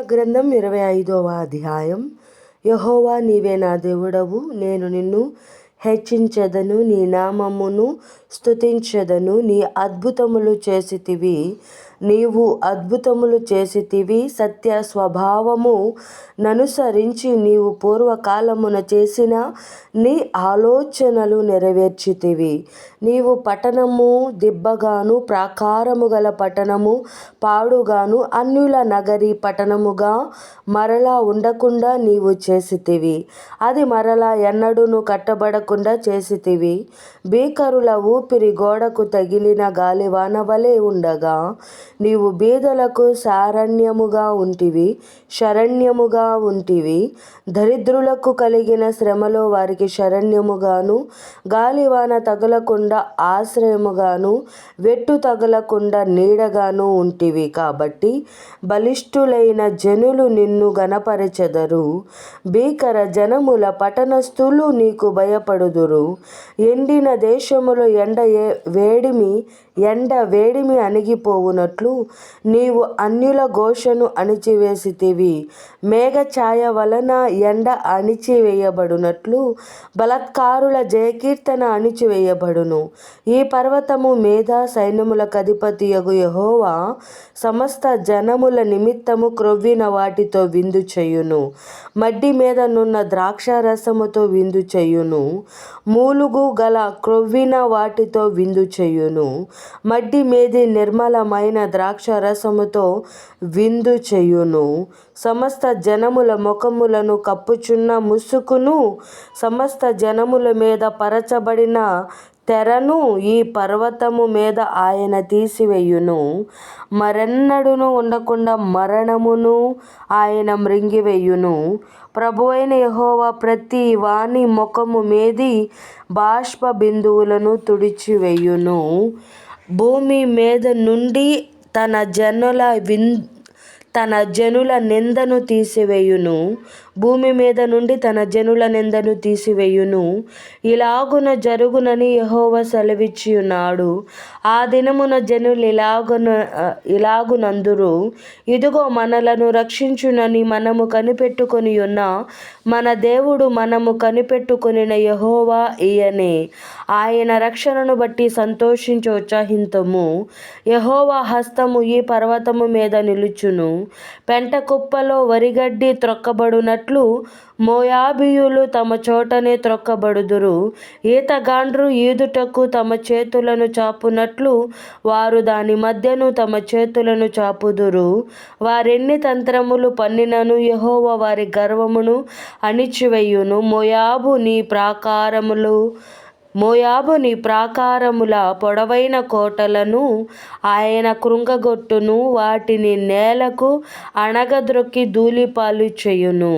గ్రంథం ఇరవై ఐదవ అధ్యాయం. యహోవా నీవే నా దేవుడవు నేను నిన్ను హెచ్చించదను నీ నామమును స్థుతించదను నీ అద్భుతములు చేసితివి. నీవు అద్భుతములు చేసితివి సత్య స్వభావము ననుసరించి నీవు పూర్వకాలమున చేసిన నీ ఆలోచనలు నెరవేర్చితివి. నీవు పట్టణము దిబ్బగాను ప్రాకారము గల పట్టణము పాడుగాను అన్యుల నగరి పట్టణముగా మరలా ఉండకుండా నీవు చేసితివి. అది మరలా ఎన్నడూను కట్టబడకుండా చేసితివి. భీకరుల ఊపిరి గోడకు తగిలిన గాలివాన వలె ఉండగా నీవు బీదలకు సారణ్యముగా ఉంటివి శరణ్యముగా ఉంటివి. దరిద్రులకు కలిగిన శ్రమలో వారికి శరణ్యముగాను గాలివాన తగలకుండా ఆశ్రయముగాను వెట్టు తగలకుండా నీడగాను ఉంటివి. కాబట్టి బలిష్ఠులైన జనులు నిన్ను గనపరచెదరు భీకర జనముల పట్టణస్థులు నీకు భయపడుదురు. ఎండిన దేశములో ఎండ వేడిమి ఎండ వేడిమి అణిగిపోవునట్లు నీవు అన్యుల ఘోషను అణిచివేసితివి. మేఘఛాయ వలన ఎండ అణిచివేయబడునట్లు బలత్కారుల జయకీర్తన అణిచివేయబడును. ఈ పర్వతము మీద సైన్యములకు అధిపతియగు యహోవా. సమస్త జనముల నిమిత్తము క్రొవ్విన వాటితో విందు చేయును. మడ్డి మీద నున్న ద్రాక్ష రసముతో విందు చేయును. మూలుగు గల క్రొవ్విన వాటితో విందు చేయును. మడ్డి మీది నిర్మలమైన ద్రాక్షారసముతో విందు చేయును. సమస్త జనముల ముఖములను కప్పుచున్న ముసుకును సమస్త జనముల మీద పరచబడిన తెరను ఈ పర్వతము మీద ఆయన తీసివేయును. మరెన్నడును ఉండకుండా మరణమును ఆయన మృంగివేయును. ప్రభువైన యహోవా ప్రతి వాణి ముఖము మీది బాష్ప బిందువులను తుడిచివేయును. భూమి మీద నుండి తన జనుల విన్ తన జనుల నిందను తీసివేయును. భూమి మీద నుండి తన జనుల నిందను తీసివేయును? ఇలాగున జరుగునని యహోవ సెలవిచ్చి ఉన్నాడు ఆ దినమున జనులు ఇలాగున ఇలాగునందురు. ఇదిగో మనలను రక్షించునని మనము కనిపెట్టుకొని ఉన్న మన దేవుడు మనము కనిపెట్టుకొనిన యహోవా ఈయనే. ఆయన రక్షణను బట్టి సంతోషించి ఉత్సాహింతము. యహోవా హస్తము ఈ పర్వతము మీద నిలుచును. పెంట కుప్పలో వరిగడ్డి త్రొక్కబడునట్లు మోయాబీయులు తమ చోటనే త్రొక్కబడుదురు. ఈతగాండ్రు ఈదుటకు తమ చేతులను చాపునట్లు వారు దాని మధ్యను తమ చేతులను చాపుదురు. వారెన్ని తంత్రములు పన్నినను యహోవ వారి గర్వమును అణిచివేయును. మోయాబు నీ ప్రాకారములు మోయాబు నీ ప్రాకారముల పొడవైన కోటలను ఆయన కృంగగొట్టును వాటిని నేలకు అణగద్రొక్కి ధూళిపాలు చేయును.